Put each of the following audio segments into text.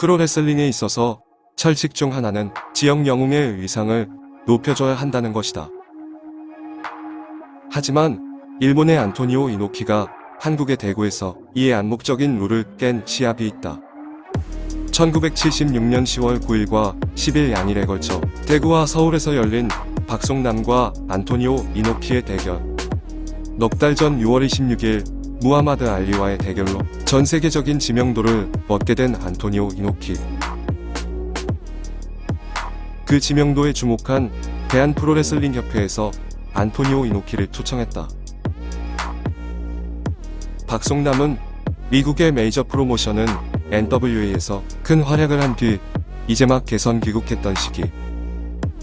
프로레슬링에 있어서 철칙 중 하나는 지역 영웅의 의상을 높여줘야 한다는 것이다. 하지만 일본의 안토니오 이노키가 한국의 대구에서 이에 암묵적인 룰을 깬 시합이 있다. 1976년 10월 9일과 10일 양일에 걸쳐 대구와 서울에서 열린 박송남과 안토니오 이노키의 대결. 넉 달 전 6월 26일 무하마드 알리와의 대결로 전 세계적인 지명도를 얻게 된 안토니오 이노키. 그 지명도에 주목한 대한 프로레슬링 협회에서 안토니오 이노키를 초청했다. 박송남은 미국의 메이저 프로모션은 NWA에서 큰 활약을 한 뒤 이제 막 개선 귀국했던 시기.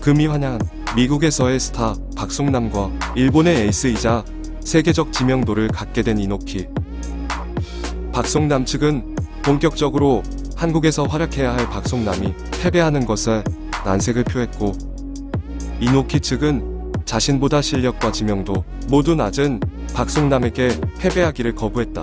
금이 환영한 미국에서의 스타 박송남과 일본의 에이스이자 세계적 지명도를 갖게 된 이노키. 박송남 측은 본격적으로 한국에서 활약해야 할 박송남이 패배하는 것에 난색을 표했고 이노키 측은 자신보다 실력과 지명도 모두 낮은 박송남에게 패배하기를 거부했다.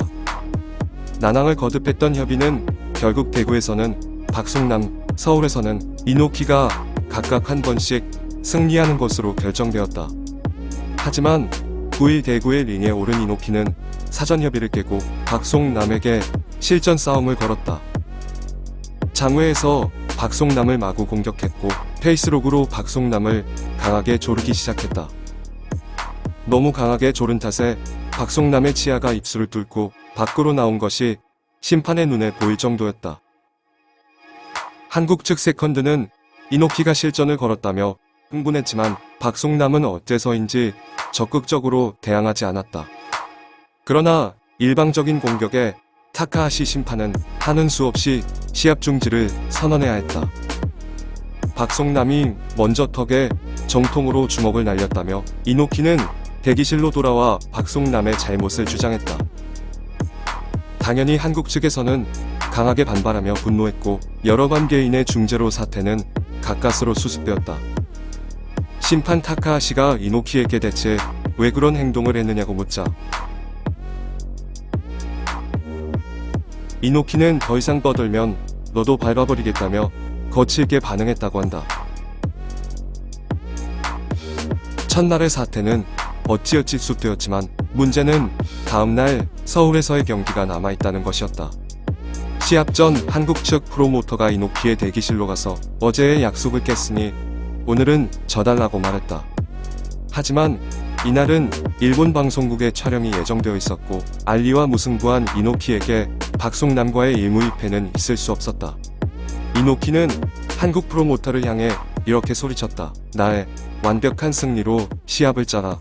난항을 거듭했던 협의는 결국 대구에서는 박송남, 서울에서는 이노키가 각각 한 번씩 승리하는 것으로 결정되었다. 하지만 9일 대구의 링에 오른 이노키는 사전 협의를 깨고 박송남에게 실전 싸움을 걸었다. 장외에서 박송남을 마구 공격했고 페이스록으로 박송남을 강하게 조르기 시작했다. 너무 강하게 조른 탓에 박송남의 치아가 입술을 뚫고 밖으로 나온 것이 심판의 눈에 보일 정도였다. 한국 측 세컨드는 이노키가 실전을 걸었다며 흥분했지만 박송남은 어째서인지 적극적으로 대항하지 않았다. 그러나 일방적인 공격에 타카하시 심판은 하는 수 없이 시합 중지를 선언해야 했다. 박송남이 먼저 턱에 정통으로 주먹을 날렸다며 이노키는 대기실로 돌아와 박송남의 잘못을 주장했다. 당연히 한국 측에서는 강하게 반발하며 분노했고 여러 관계인의 중재로 사태는 가까스로 수습되었다. 심판 타카하시가 이노키에게 대체 왜 그런 행동을 했느냐고 묻자 이노키는 더 이상 떠들면 너도 밟아버리겠다며 거칠게 반응했다고 한다. 첫날의 사태는 어찌어찌 수습되었지만 문제는 다음날 서울에서의 경기가 남아있다는 것이었다. 시합 전 한국 측 프로모터가 이노키의 대기실로 가서 어제의 약속을 깼으니 오늘은 져달라고 말했다. 하지만 이날은 일본 방송국의 촬영이 예정되어 있었고 알리와 무승부한 이노키에게 박송남과의 일무이패는 있을 수 없었다. 이노키는 한국 프로모터를 향해 이렇게 소리쳤다. 나의 완벽한 승리로 시합을 짜라.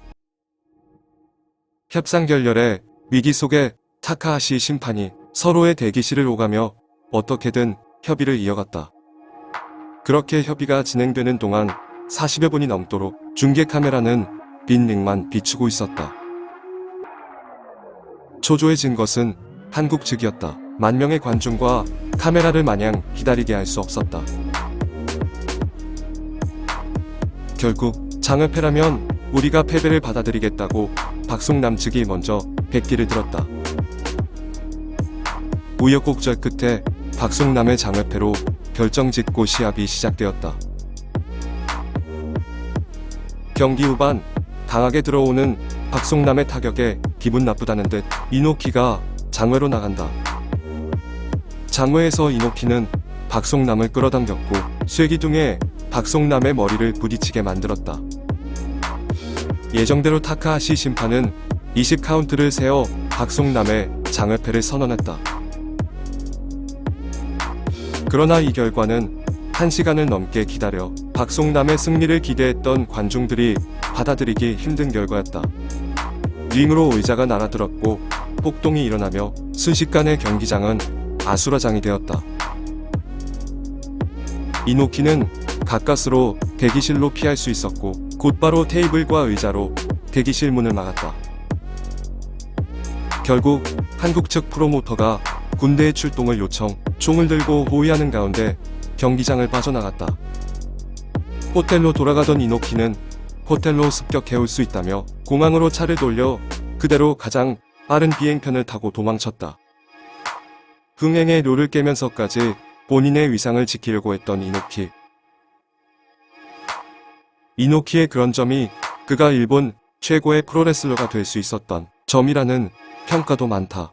협상 결렬의 위기 속에 타카하시 심판이 서로의 대기실을 오가며 어떻게든 협의를 이어갔다. 그렇게 협의가 진행되는 동안 40여 분이 넘도록 중계 카메라는 빈 링만 비추고 있었다. 초조해진 것은 한국 측이었다. 만 명의 관중과 카메라를 마냥 기다리게 할 수 없었다. 결국 장을 패라면 우리가 패배를 받아들이겠다고 박송남 측이 먼저 백기를 들었다. 우여곡절 끝에 박송남의 장을 패로 결정짓고 시합이 시작되었다. 경기 후반 강하게 들어오는 박송남의 타격에 기분 나쁘다는 듯 이노키가 장외로 나간다. 장외에서 이노키는 박송남을 끌어당겼고 쇠기둥에 박송남의 머리를 부딪히게 만들었다. 예정대로 타카하시 심판은 20카운트를 세어 박송남의 장외패를 선언했다. 그러나 이 결과는 1시간을 넘게 기다려 박송남의 승리를 기대했던 관중들이 받아들이기 힘든 결과였다. 링으로 의자가 날아들었고 폭동이 일어나며 순식간에 경기장은 아수라장이 되었다. 이노키는 가까스로 대기실로 피할 수 있었고 곧바로 테이블과 의자로 대기실 문을 막았다. 결국 한국 측 프로모터가 군대의 출동을 요청, 총을 들고 호위하는 가운데 경기장을 빠져나갔다. 호텔로 돌아가던 이노키는 호텔로 습격해올 수 있다며 공항으로 차를 돌려 그대로 가장 빠른 비행편을 타고 도망쳤다. 흥행의 룰을 깨면서까지 본인의 위상을 지키려고 했던 이노키. 이노키의 그런 점이 그가 일본 최고의 프로레슬러가 될 수 있었던 점이라는 평가도 많다.